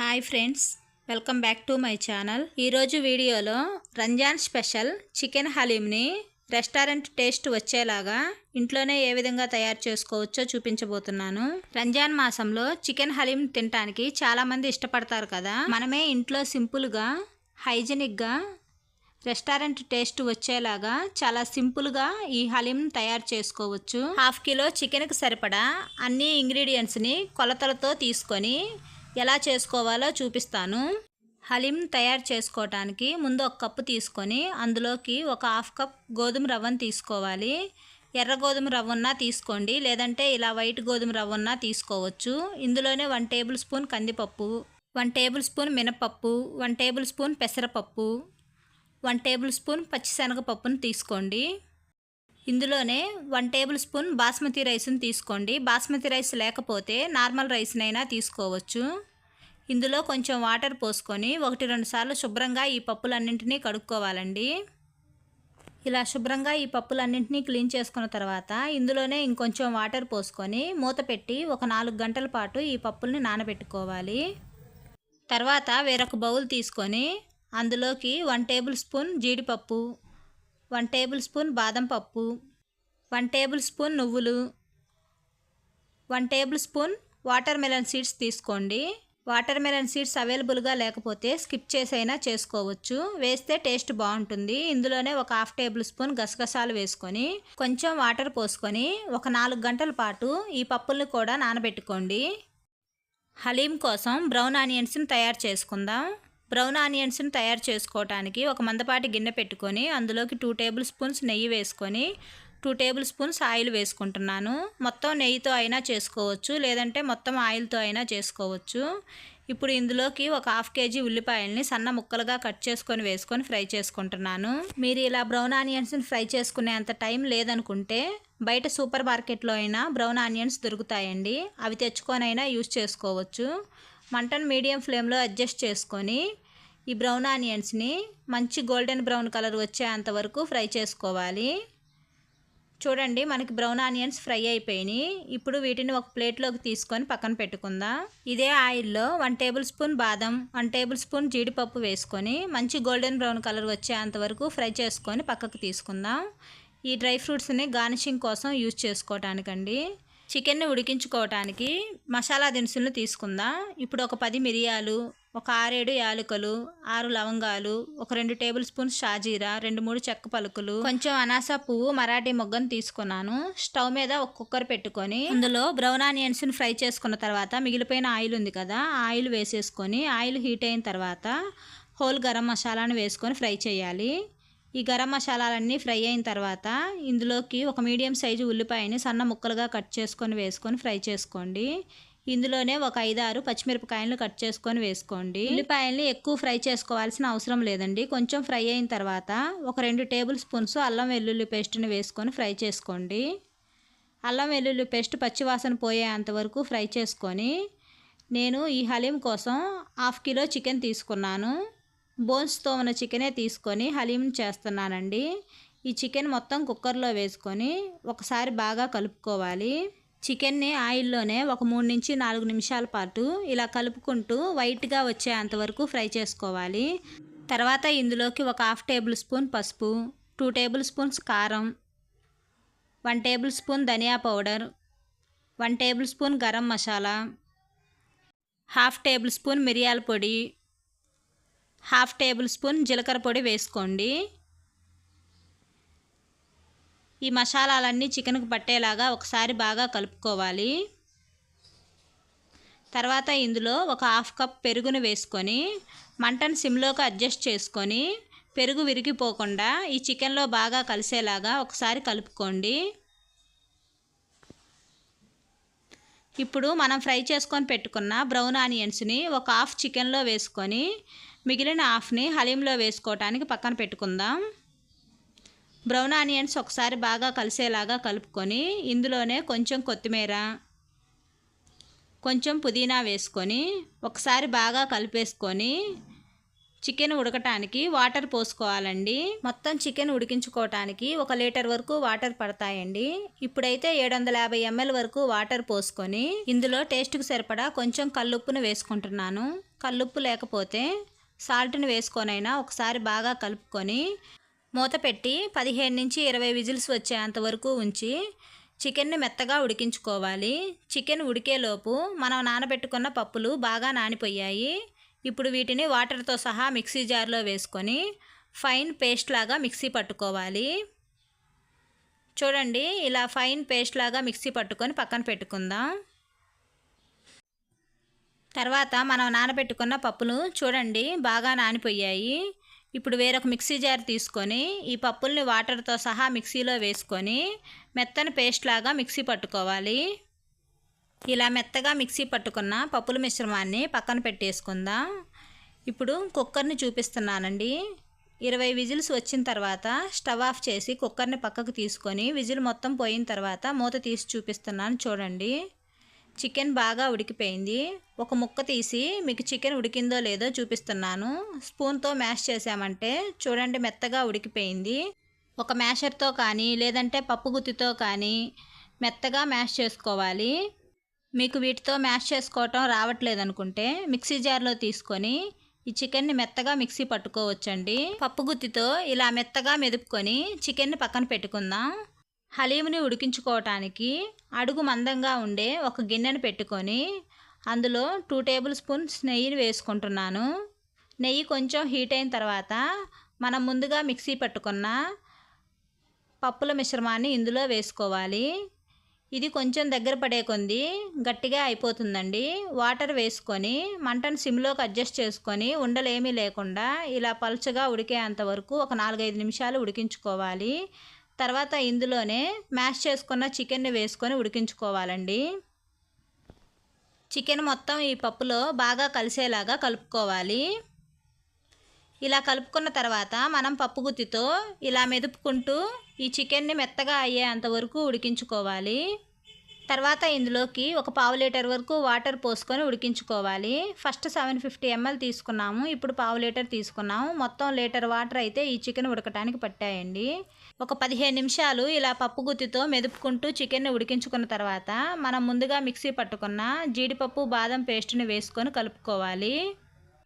Hi friends welcome back to my channel ఈరోజు వీడియోలో Ramzan special chicken హలీంని రెస్టారెంట్ టేస్ట్ వచ్చేలాగా ఇంట్లోనే ఏ విధంగా తయారు చేసుకోవచ్చో చూపించబోతున్నాను. రంజాన్ మాసంలో చికెన్ హలీం తినడానికి చాలామంది ఇష్టపడతారు కదా. మనమే ఇంట్లో సింపుల్గా హైజెనిక్గా రెస్టారెంట్ టేస్ట్ వచ్చేలాగా చాలా సింపుల్గా ఈ హలీం తయారు చేసుకోవచ్చు. హాఫ్ కిలో చికెన్కి సరిపడా అన్ని ఇంగ్రీడియంట్స్ని కొలతలతో తీసుకొని ఎలా చేసుకోవాలో చూపిస్తాను. హలీం తయారు చేసుకోవటానికి ముందు ఒక కప్పు తీసుకొని అందులోకి ఒక హాఫ్ కప్ గోధుమ రవ్వను తీసుకోవాలి. ఎర్ర గోధుమ రవ్వన్నా తీసుకోండి లేదంటే ఇలా వైట్ గోధుమ రవ్వన్నా తీసుకోవచ్చు. ఇందులోనే వన్ టేబుల్ స్పూన్ కందిపప్పు వన్ టేబుల్ స్పూన్ మినపప్పు వన్ టేబుల్ స్పూన్ పెసరపప్పు వన్ టేబుల్ స్పూన్ పచ్చిశనగపప్పును తీసుకోండి. ఇందులోనే వన్ టేబుల్ స్పూన్ బాస్మతి రైస్ని తీసుకోండి. బాస్మతి రైస్ లేకపోతే నార్మల్ రైస్నైనా తీసుకోవచ్చు. ఇందులో కొంచెం వాటర్ పోసుకొని ఒకటి రెండు సార్లు శుభ్రంగా ఈ పప్పులన్నింటినీ కడుక్కోవాలండి. ఇలా శుభ్రంగా ఈ పప్పులన్నింటినీ క్లీన్ చేసుకున్న తర్వాత ఇందులోనే ఇంకొంచెం వాటర్ పోసుకొని మూత పెట్టి ఒక నాలుగు గంటల పాటు ఈ పప్పుల్ని నానబెట్టుకోవాలి. తర్వాత వేరొక బౌల్ తీసుకొని అందులోకి వన్ టేబుల్ స్పూన్ జీడిపప్పు వన్ టేబుల్ స్పూన్ బాదం పప్పు వన్ టేబుల్ స్పూన్ నువ్వులు one tablespoon watermelon seeds తీసుకోండి. వాటర్ మెలన్ సీడ్స్ అవైలబుల్గా లేకపోతే స్కిప్ చేసైనా చేసుకోవచ్చు. వేస్తే టేస్ట్ బాగుంటుంది. ఇందులోనే ఒక హాఫ్ టేబుల్ స్పూన్ గసగసాలు వేసుకొని కొంచెం వాటర్ పోసుకొని ఒక నాలుగు గంటల పాటు ఈ పప్పుల్ని కూడా నానబెట్టుకోండి. హలీం కోసం బ్రౌన్ ఆనియన్స్ని తయారు చేసుకుందాం. బ్రౌన్ ఆనియన్స్ని తయారు చేసుకోవటానికి ఒక మందపాటి గిన్నె పెట్టుకొని అందులోకి టూ టేబుల్ స్పూన్స్ నెయ్యి వేసుకొని టూ టేబుల్ స్పూన్స్ ఆయిల్ వేసుకుంటున్నాను. మొత్తం నెయ్యితో అయినా చేసుకోవచ్చు లేదంటే మొత్తం ఆయిల్తో అయినా చేసుకోవచ్చు. ఇప్పుడు ఇందులోకి ఒక హాఫ్ కేజీ ఉల్లిపాయల్ని సన్న ముక్కలుగా కట్ చేసుకొని వేసుకొని ఫ్రై చేసుకుంటున్నాను. మీరు ఇలా బ్రౌన్ ఆనియన్స్ని ఫ్రై చేసుకునే అంత టైం లేదనుకుంటే బయట సూపర్ మార్కెట్లో అయినా బ్రౌన్ ఆనియన్స్ దొరుకుతాయండి. అవి తెచ్చుకొనైనా యూస్ చేసుకోవచ్చు. మంటను మీడియం ఫ్లేమ్లో అడ్జస్ట్ చేసుకొని ఈ బ్రౌన్ ఆనియన్స్ని మంచి గోల్డెన్ బ్రౌన్ కలర్ వచ్చేంత వరకు ఫ్రై చేసుకోవాలి. చూడండి మనకి బ్రౌన్ ఆనియన్స్ ఫ్రై అయిపోయినాయి. ఇప్పుడు వీటిని ఒక ప్లేట్లోకి తీసుకొని పక్కన పెట్టుకుందాం. ఇదే ఆయిల్లో వన్ టేబుల్ స్పూన్ బాదం వన్ టేబుల్ స్పూన్ జీడిపప్పు వేసుకొని మంచి గోల్డెన్ బ్రౌన్ కలర్ వచ్చేంత వరకు ఫ్రై చేసుకొని పక్కకు తీసుకుందాం. ఈ డ్రై ఫ్రూట్స్ని గార్నిషింగ్ కోసం యూజ్ చేసుకోవటానికండి. చికెన్ని ఉడికించుకోవటానికి మసాలా దినుసులను తీసుకుందాం. ఇప్పుడు ఒక పది మిరియాలు ఒక ఆరేడు యాలకులు ఆరు లవంగాలు ఒక రెండు టేబుల్ స్పూన్స్ షాజీరా రెండు మూడు చెక్క పలుకులు కొంచెం అనాస పువ్వు మరాఠీ మొగ్గను తీసుకున్నాను. స్టవ్ మీద ఒక కుక్కర్ పెట్టుకొని అందులో బ్రౌన్ ఆనియన్స్ని ఫ్రై చేసుకున్న తర్వాత మిగిలిపోయిన ఆయిల్ ఉంది కదా ఆయిల్ వేసేసుకొని ఆయిల్ హీట్ అయిన తర్వాత హోల్ గరం మసాలాను వేసుకొని ఫ్రై చేయాలి. ఈ గరం మసాలాలన్నీ ఫ్రై అయిన తర్వాత ఇందులోకి ఒక మీడియం సైజు ఉల్లిపాయని సన్న ముక్కలుగా కట్ చేసుకొని వేసుకొని ఫ్రై చేసుకోండి. ఇందులోనే ఒక ఐదారు పచ్చిమిరపకాయలను కట్ చేసుకొని వేసుకోండి. ఉల్లిపాయల్ని ఎక్కువ ఫ్రై చేసుకోవాల్సిన అవసరం లేదండి. కొంచెం ఫ్రై అయిన తర్వాత ఒక రెండు టేబుల్ స్పూన్స్ అల్లం వెల్లుల్లి పేస్ట్ని వేసుకొని ఫ్రై చేసుకోండి. అల్లం వెల్లుల్లి పేస్ట్ పచ్చివాసన పోయేంత వరకు ఫ్రై చేసుకొని నేను ఈ హలీం కోసం హాఫ్ కిలో చికెన్ తీసుకున్నాను. బోన్స్తో ఉన్న చికెనే తీసుకొని హలీం చేస్తున్నానండి. ఈ చికెన్ మొత్తం కుక్కర్లో వేసుకొని ఒకసారి బాగా కలుపుకోవాలి. చికెన్ని ఆయిల్లోనే ఒక మూడు నుంచి నాలుగు నిమిషాల పాటు ఇలా కలుపుకుంటూ వైట్గా వచ్చేంత వరకు ఫ్రై చేసుకోవాలి. తర్వాత ఇందులోకి ఒక హాఫ్ టేబుల్ స్పూన్ పసుపు టూ టేబుల్ స్పూన్స్ కారం వన్ టేబుల్ స్పూన్ ధనియా powder one tablespoon garam masala half tablespoon మిరియాల పొడి హాఫ్ టేబుల్ స్పూన్ జీలకర్ర పొడి వేసుకోండి. ఈ మసాలాలన్నీ చికెన్కు పట్టేలాగా ఒకసారి బాగా కలుపుకోవాలి. తర్వాత ఇందులో ఒక హాఫ్ కప్ పెరుగును వేసుకొని మంటను సిమ్లోకి అడ్జస్ట్ చేసుకొని పెరుగు విరిగిపోకుండా ఈ చికెన్లో బాగా కలిసేలాగా ఒకసారి కలుపుకోండి. ఇప్పుడు మనం ఫ్రై చేసుకొని పెట్టుకున్న బ్రౌన్ ఆనియన్స్ని ఒక హాఫ్ చికెన్లో వేసుకొని మిగిలిన హాఫ్ని హలీంలో వేసుకోవటానికి పక్కన పెట్టుకుందాం. బ్రౌన్ ఆనియన్స్ ఒకసారి బాగా కలిసేలాగా కలుపుకొని ఇందులోనే కొంచెం కొత్తిమీర కొంచెం పుదీనా వేసుకొని ఒకసారి బాగా కలిపేసుకొని చికెన్ ఉడకటానికి వాటర్ పోసుకోవాలండి. మొత్తం చికెన్ ఉడికించుకోవటానికి ఒక లీటర్ వరకు వాటర్ పడతాయండి. ఇప్పుడైతే ఏడు వందల యాభై ఎంఎల్ వరకు వాటర్ పోసుకొని ఇందులో టేస్ట్కి సరిపడా కొంచెం కల్లుప్పును వేసుకుంటున్నాను. కల్లుప్పు లేకపోతే సాల్ట్ని వేసుకొనైనా ఒకసారి బాగా కలుపుకొని మూత పెట్టి పదిహేను నుంచి ఇరవై విజిల్స్ వచ్చేంత వరకు ఉంచి చికెన్ని మెత్తగా ఉడికించుకోవాలి. చికెన్ ఉడికేలోపు మనం నానబెట్టుకున్న పప్పులు బాగా నానిపోయాయి. ఇప్పుడు వీటిని వాటర్తో సహా మిక్సీ జార్లో వేసుకొని ఫైన్ పేస్ట్ లాగా మిక్సీ పట్టుకోవాలి. చూడండి ఇలా ఫైన్ పేస్ట్ లాగా మిక్సీ పట్టుకొని పక్కన పెట్టుకుందాం. తర్వాత మనం నానబెట్టుకున్న పప్పులు చూడండి బాగా నానిపోయాయి. ఇప్పుడు వేరొక మిక్సీ జార్ తీసుకొని ఈ పప్పుల్ని వాటర్తో సహా మిక్సీలో వేసుకొని మెత్తని పేస్ట్ లాగా మిక్సీ పట్టుకోవాలి. ఇలా మెత్తగా మిక్సీ పట్టుకున్న పప్పుల మిశ్రమాన్ని పక్కన పెట్టేసుకుందాం. ఇప్పుడు కుక్కర్ని చూపిస్తున్నానండి. ఇరవై విజిల్స్ వచ్చిన తర్వాత స్టవ్ ఆఫ్ చేసి కుక్కర్ని పక్కకు తీసుకొని విజిల్ మొత్తం పోయిన తర్వాత మూత తీసి చూపిస్తున్నాను చూడండి. చికెన్ బాగా ఉడికిపోయింది. ఒక ముక్క తీసి మీకు చికెన్ ఉడికిందో లేదో చూపిస్తున్నాను. స్పూన్తో మ్యాష్ చేసామంటే చూడండి మెత్తగా ఉడికిపోయింది. ఒక మ్యాషర్తో కానీ లేదంటే పప్పు గుత్తితో కానీ మెత్తగా మ్యాష్ చేసుకోవాలి. మీకు వీటితో మ్యాష్ చేసుకోవటం రావట్లేదు అనుకుంటే మిక్సీ జార్లో తీసుకొని ఈ చికెన్ని మెత్తగా మిక్సీ పట్టుకోవచ్చండి. పప్పు గుత్తితో ఇలా మెత్తగా మెదుపుకొని చికెన్ని పక్కన పెట్టుకుందాం. హలీముని ఉడికించుకోవటానికి అడుగు మందంగా ఉండే ఒక గిన్నెను పెట్టుకొని అందులో టూ టేబుల్ స్పూన్స్ నెయ్యిని వేసుకుంటున్నాను. నెయ్యి కొంచెం హీట్ అయిన తర్వాత మనం ముందుగా మిక్సీ పెట్టుకున్న పప్పుల మిశ్రమాన్ని ఇందులో వేసుకోవాలి. ఇది కొంచెం దగ్గర పడే కొంది గట్టిగా అయిపోతుందండి. వాటర్ వేసుకొని మంటను సిమ్లోకి అడ్జస్ట్ చేసుకొని ఉండలేమీ లేకుండా ఇలా పలుచగా ఉడికేంత వరకు ఒక నాలుగైదు నిమిషాలు ఉడికించుకోవాలి. తర్వాత ఇందులోనే మ్యాష్ చేసుకున్న చికెన్ని వేసుకొని ఉడికించుకోవాలండి. చికెన్ మొత్తం ఈ పప్పులో బాగా కలిసేలాగా కలుపుకోవాలి. ఇలా కలుపుకున్న తర్వాత మనం పప్పు గుత్తితో ఇలా మెదుపుకుంటూ ఈ చికెన్ని మెత్తగా అయ్యేంత వరకు ఉడికించుకోవాలి. తర్వాత ఇందులోకి ఒక పావు లీటర్ వరకు వాటర్ పోసుకొని ఉడికించుకోవాలి. ఫస్ట్ సెవెన్ ఫిఫ్టీ ఎంఎల్ తీసుకున్నాము. ఇప్పుడు పావు లీటర్ తీసుకున్నాము. మొత్తం లీటర్ వాటర్ అయితే ఈ చికెన్ ఉడకటానికి పట్టాయండి. ఒక పదిహేను నిమిషాలు ఇలా పప్పు గుత్తితో మెదుపుకుంటూ చికెన్ని ఉడికించుకున్న తర్వాత మనం ముందుగా మిక్సీ పట్టుకున్న జీడిపప్పు బాదం పేస్ట్ని వేసుకొని కలుపుకోవాలి.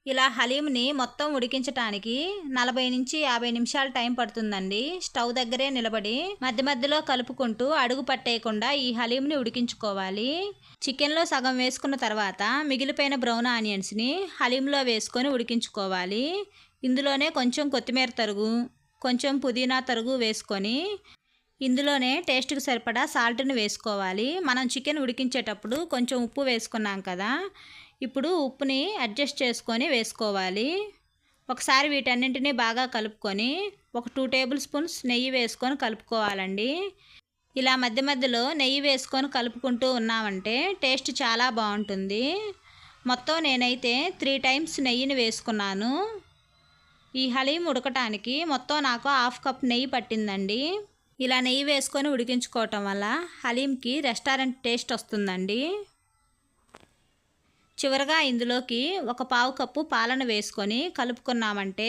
ఇలా హలీంని మొత్తం ఉడికించటానికి నలభై నుంచి యాభై నిమిషాలు టైం పడుతుందండి. స్టవ్ దగ్గరే నిలబడి మధ్య మధ్యలో కలుపుకుంటూ అడుగు పట్టేయకుండా ఈ హలీంని ఉడికించుకోవాలి. చికెన్లో సగం వేసుకున్న తర్వాత మిగిలిపోయిన బ్రౌన్ ఆనియన్స్ని హలీంలో వేసుకొని ఉడికించుకోవాలి. ఇందులోనే కొంచెం కొత్తిమీర తరుగు కొంచెం పుదీనా తరుగు వేసుకొని ఇందులోనే టేస్ట్కి సరిపడా సాల్ట్ని వేసుకోవాలి. మనం చికెన్ ఉడికించేటప్పుడు కొంచెం ఉప్పు వేసుకున్నాం కదా ఇప్పుడు ఉప్పుని అడ్జస్ట్ చేసుకొని వేసుకోవాలి. ఒకసారి వీటన్నింటినీ బాగా కలుపుకొని ఒక టూ టేబుల్ స్పూన్స్ నెయ్యి వేసుకొని కలుపుకోవాలండి. ఇలా మధ్య మధ్యలో నెయ్యి వేసుకొని కలుపుకుంటూ ఉన్నామంటే టేస్ట్ చాలా బాగుంటుంది. మొత్తం నేనైతే త్రీ టైమ్స్ నెయ్యిని వేసుకున్నాను. ఈ హలీం ఉడకటానికి మొత్తం నాకు హాఫ్ కప్ నెయ్యి పట్టిందండి. ఇలా నెయ్యి వేసుకొని ఉడికించుకోవటం వల్ల హలీంకి రెస్టారెంట్ టేస్ట్ వస్తుందండి. చివరగా ఇందులోకి ఒక పావు కప్పు పాలను వేసుకొని కలుపుకున్నామంటే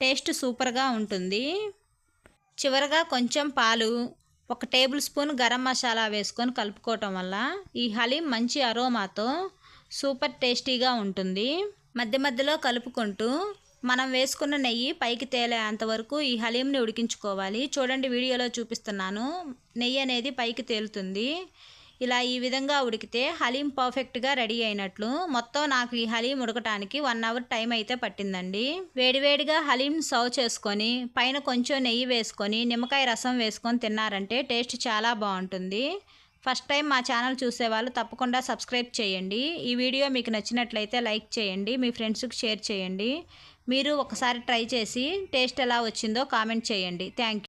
టేస్ట్ సూపర్గా ఉంటుంది. చివరగా కొంచెం పాలు ఒక టేబుల్ స్పూన్ గరం మసాలా వేసుకొని కలుపుకోవటం వల్ల ఈ హలీం మంచి అరోమాతో సూపర్ టేస్టీగా ఉంటుంది. మధ్య మధ్యలో కలుపుకుంటూ మనం వేసుకున్న నెయ్యి పైకి తేలేంతవరకు ఈ హలీంని ఉడికించుకోవాలి. చూడండి వీడియోలో చూపిస్తున్నాను. నెయ్యి అనేది పైకి తేలుతుంది. ఇలా ఈ విధంగా ఉడికితే హలీం పర్ఫెక్ట్గా రెడీ అయినట్లు. మొత్తం నాకు ఈ హలీం ఉడకటానికి వన్ అవర్ టైం అయితే పట్టిందండి. వేడివేడిగా హలీం సర్వ్ చేసుకొని పైన కొంచెం నెయ్యి వేసుకొని నిమ్మకాయ రసం వేసుకొని తిన్నారంటే టేస్ట్ చాలా బాగుంటుంది. ఫస్ట్ టైం మా ఛానల్ చూసేవాళ్ళు తప్పకుండా సబ్స్క్రైబ్ చేయండి. ఈ వీడియో మీకు నచ్చినట్లయితే లైక్ చేయండి మీ ఫ్రెండ్స్కి షేర్ చేయండి. మీరు ఒకసారి ట్రై చేసి టేస్ట్ ఎలా వచ్చిందో కామెంట్ చేయండి. థ్యాంక్